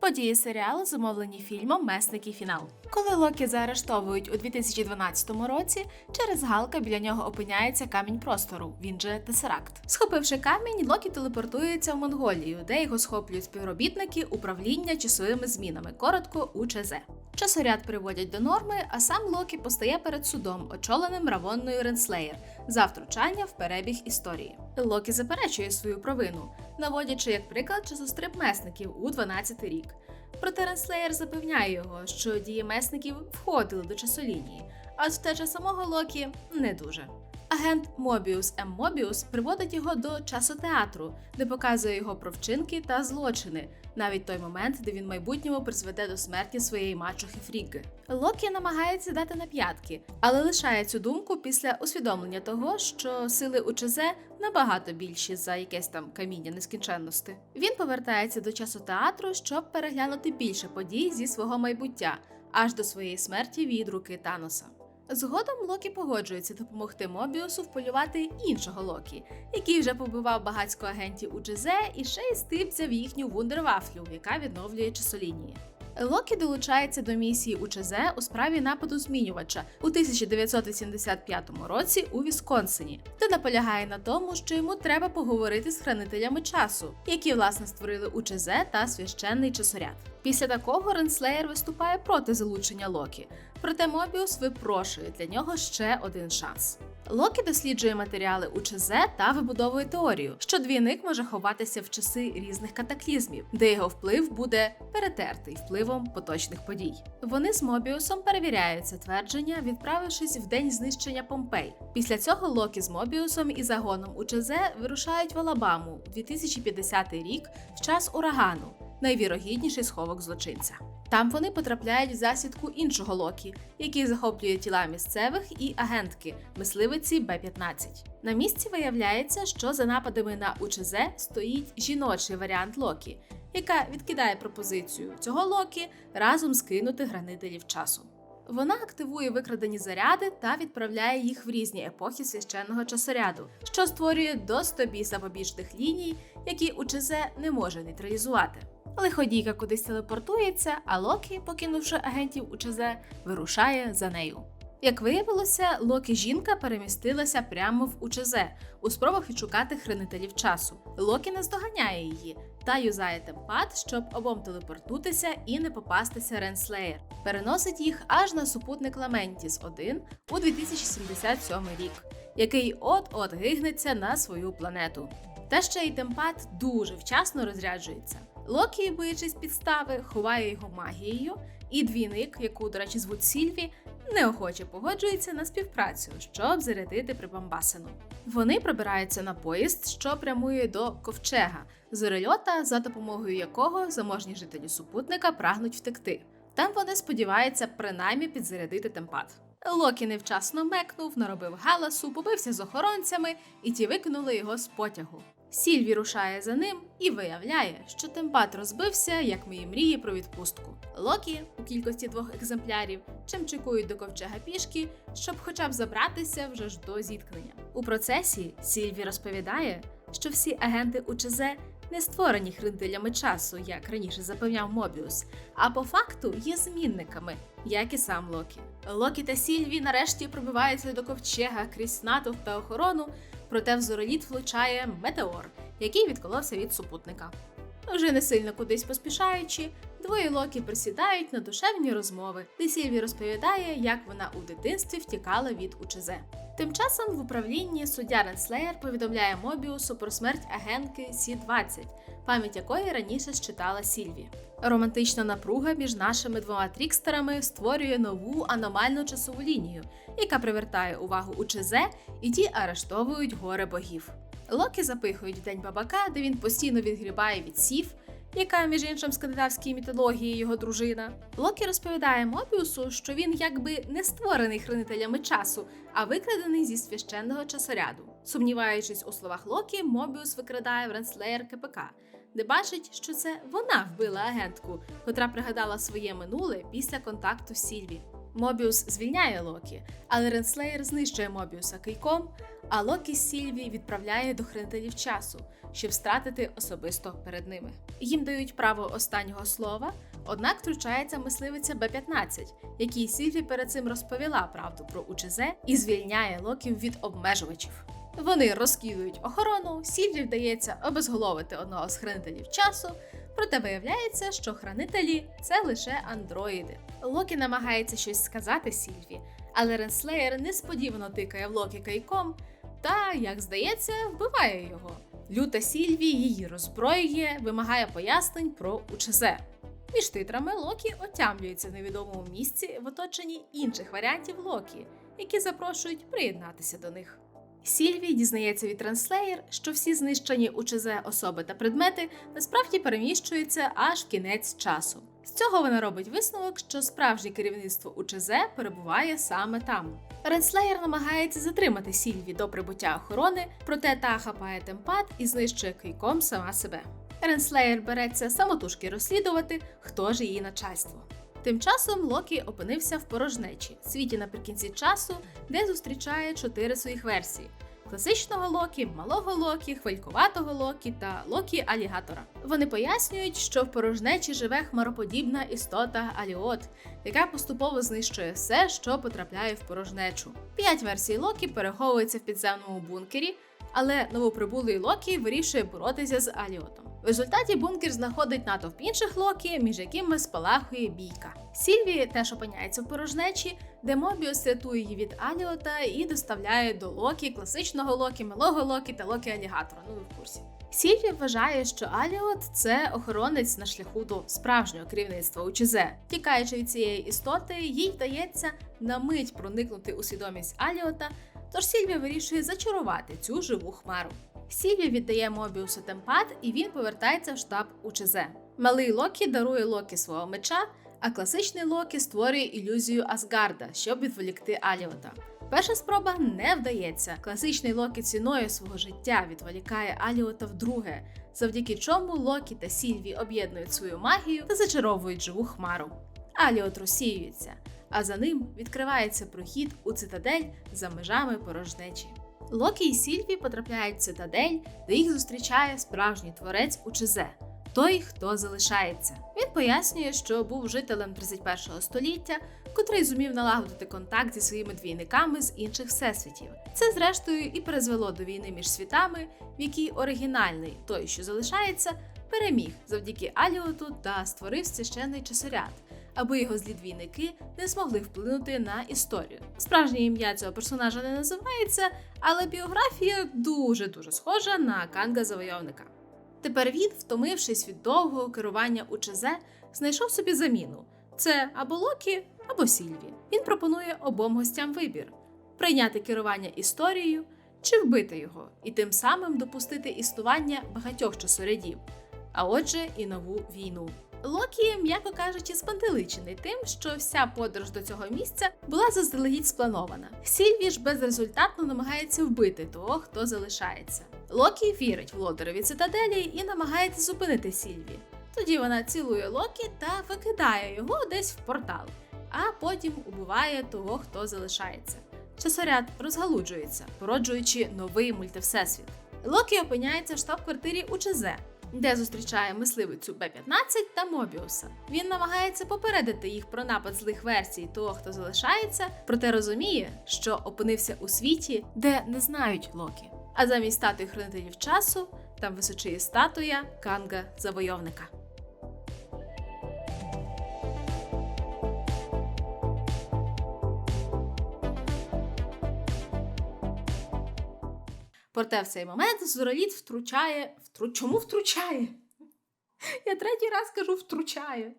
Події серіалу зумовлені фільмом Месники фінал. Коли Локі заарештовують у 2012 році, через Галка біля нього опиняється камінь простору. Він же Тесеракт. Схопивши камінь, Локі телепортується в Монголію, де його схоплюють співробітники управління часовими змінами, коротко УЧЗ. Часоряд приводять до норми, а сам Локі постає перед судом, очоленим Равонною Ренслеєр, за втручання в перебіг історії. Локі заперечує свою провину, наводячи як приклад часостриб месників у 12 рік. Проте Ренслеєр запевняє його, що дії месників входили до часолінії, а втеча самого Локі не дуже. Агент Мобіус М. Мобіус приводить його до часотеатру, де показує його про вчинки та злочини, навіть той момент, де він майбутньому призведе до смерті своєї мачухи Фрігги. Локі намагається дати на п'ятки, але лишає цю думку після усвідомлення того, що сили УЧЗ набагато більші за якесь там каміння нескінченності. Він повертається до часу театру, щоб переглянути більше подій зі свого майбуття, аж до своєї смерті від руки Таноса. Згодом Локі погоджується допомогти Мобіусу вполювати іншого Локі, який вже побивав багатько агентів у Джезе і ще й стипця в їхню вундервафлю, яка відновлює часолінії. Локі долучається до місії УЧЗ у справі нападу змінювача у 1985 році у Вісконсині, де наполягає на тому, що йому треба поговорити з хранителями часу, які власне створили УЧЗ та священний часоряд. Після такого Ренслеєр виступає проти залучення Локі, проте Мобіус випрошує для нього ще один шанс. Локі досліджує матеріали УЧЗ та вибудовує теорію, що двійник може ховатися в часи різних катаклізмів, де його вплив буде перетертий впливом поточних подій. Вони з Мобіусом перевіряють це твердження, відправившись в день знищення Помпей. Після цього Локі з Мобіусом і загоном УЧЗ вирушають в Алабаму в 2050 рік в час урагану, найвірогідніший сховок злочинця. Там вони потрапляють в засідку іншого Локі, який захоплює тіла місцевих і агентки, мисливиці Б-15. На місці виявляється, що за нападами на УЧЗ стоїть жіночий варіант Локі, яка відкидає пропозицію цього Локі разом скинути гранителів часу. Вона активує викрадені заряди та відправляє їх в різні епохи священного часоряду, що створює до 100 запобіжних ліній, які УЧЗ не може нейтралізувати. Лиходійка кудись телепортується, а Локі, покинувши агентів УЧЗ, вирушає за нею. Як виявилося, Локі жінка перемістилася прямо в УЧЗ у спробах відшукати хранителів часу. Локі наздоганяє її та юзає темпад, щоб обом телепортутися і не попастися Ренслеєр. Переносить їх аж на супутник Ламентіс 1 у 2077 рік, який от-от гигнеться на свою планету. Та ще й темпад дуже вчасно розряджується. Локі, боячись підстави, ховає його магією, і двійник, яку, до речі, звуть Сільві, неохоче погоджується на співпрацю, щоб зарядити прибамбасину. Вони пробираються на поїзд, що прямує до ковчега, зорельота, за допомогою якого заможні жителі супутника прагнуть втекти. Там вони сподіваються принаймні підзарядити темпад. Локі невчасно мекнув, наробив галасу, побився з охоронцями, і ті викинули його з потягу. Сільві рушає за ним і виявляє, що темпат розбився, як мої мрії про відпустку. Локі у кількості двох екземплярів чимчикують до ковчега пішки, щоб хоча б забратися вже ж до зіткнення. У процесі Сільві розповідає, що всі агенти УЧЗ не створені хринтилями часу, як раніше запевняв Мобіус, а по факту є змінниками, як і сам Локі. Локі та Сільві нарешті пробиваються до ковчега крізь натовп та охорону, проте в зороліт влучає метеор, який відколовся від супутника. Вже не сильно кудись поспішаючи, двоє Локі присідають на душевні розмови, де Сільві розповідає, як вона у дитинстві втікала від УЧЗ. Тим часом в управлінні суддя Ренслеєр повідомляє Мобіусу про смерть агентки Сі-20, пам'ять якої раніше считала Сільві. Романтична напруга між нашими двома трікстерами створює нову аномальну часову лінію, яка привертає увагу УЧЗ, і ті арештовують горе богів. Локі запихують в день бабака, де він постійно відгрібає від сів, яка, між іншим, в скандинавській мітології його дружина. Локі розповідає Мобіусу, що він якби не створений хранителями часу, а викрадений зі священного часоряду. Сумніваючись у словах Локі, Мобіус викрадає в Ренслеєр КПК, де бачить, що це вона вбила агентку, котра пригадала своє минуле після контакту з Сільві. Мобіус звільняє Локі, але Ренслеєр знищує Мобіуса кийком, а Локі Сільві відправляє до хранителів часу, щоб стратити особисто перед ними. Їм дають право останнього слова, однак втручається мисливиця Б-15, якій Сільві перед цим розповіла правду про УЧЗ і звільняє Локів від обмежувачів. Вони розкидують охорону, Сільві вдається обезголовити одного з хранителів часу, проте виявляється, що хранителі це лише андроїди. Локі намагається щось сказати Сільві, але Ренслеєр несподівано тикає в Локі кайком та, як здається, вбиває його. Люта Сільві її роззброює, вимагає пояснень про УЧЗ. Між титрами Локі отямлюється в невідомому місці в оточенні інших варіантів Локі, які запрошують приєднатися до них. Сільві дізнається від Транслеєр, що всі знищені УЧЗ особи та предмети насправді переміщуються аж в кінець часу. З цього вона робить висновок, що справжнє керівництво УЧЗ перебуває саме там. Ренслеєр намагається затримати Сільві до прибуття охорони, проте та хапає темпат і знищує кийком сама себе. Ренслеєр береться самотужки розслідувати, хто ж її начальство. Тим часом Локі опинився в порожнечі світі наприкінці часу, де зустрічає чотири своїх версії: класичного Локі, малого Локі, хвилькуватого Локі та Локі Алігатора. Вони пояснюють, що в порожнечі живе хмароподібна істота Аліот, яка поступово знищує все, що потрапляє в порожнечу. П'ять версій Локі переховуються в підземному бункері, але новоприбулий Локі вирішує боротися з Аліотом. В результаті бункер знаходить натовп інших Локі, між якими спалахує бійка. Сільві теж опиняється в порожнечі, де Мобіус рятує її від Аліота і доставляє до Локі, класичного Локі, малого Локі та Локі Алігатора. Ну ви в курсі. Сільві вважає, що Аліот це охоронець на шляху до справжнього керівництва УЧЗ. Тікаючи від цієї істоти, їй вдається на мить проникнути у свідомість Аліота, тож Сільві вирішує зачарувати цю живу хмару. Сільві віддає Мобіусу темпат, і він повертається в штаб УЧЗ. Малий Локі дарує Локі свого меча, а класичний Локі створює ілюзію Асгарда, щоб відволікти Аліота. Перша спроба не вдається. Класичний Локі ціною свого життя відволікає Аліота вдруге, завдяки чому Локі та Сільві об'єднують свою магію та зачаровують живу хмару. Аліот розсіюється, а за ним відкривається прохід у цитадель за межами порожнечі. Локі і Сільві потрапляють в цитадель, де їх зустрічає справжній творець УЧЗ той, хто залишається. Він пояснює, що був жителем 31 століття, котрий зумів налагодити контакт зі своїми двійниками з інших всесвітів. Це, зрештою, і призвело до війни між світами, в якій оригінальний той, що залишається, переміг завдяки Аліоту та створив священний часоряд. Аби його злі двійники не змогли вплинути на історію. Справжнє ім'я цього персонажа не називається, але біографія дуже дуже схожа на Канга Завойовника. Тепер він, втомившись від довгого керування УЧЗ, знайшов собі заміну: це або Локі, або Сільві. Він пропонує обом гостям вибір: прийняти керування історією чи вбити його, і тим самим допустити існування багатьох часорядів, а отже, і нову війну. Локі, м'яко кажучи, спантеличений тим, що вся подорож до цього місця була заздалегідь спланована. Сільві ж безрезультатно намагається вбити того, хто залишається. Локі вірить володареві цитаделі і намагається зупинити Сільві. Тоді вона цілує Локі та викидає його десь в портал, а потім убиває того, хто залишається. Часоряд розгалуджується, породжуючи новий мультивсесвіт. Локі опиняється в штаб-квартирі УЧЗ, де зустрічає мисливицю Б-15 та Мобіуса. Він намагається попередити їх про напад злих версій того, хто залишається, проте розуміє, що опинився у світі, де не знають Локі. А замість статуї хранителів часу там височіє статуя Канга Завойовника. Проте в цей момент Зороліт втручає. Втру... Чому втручає? Я третій раз кажу втручає.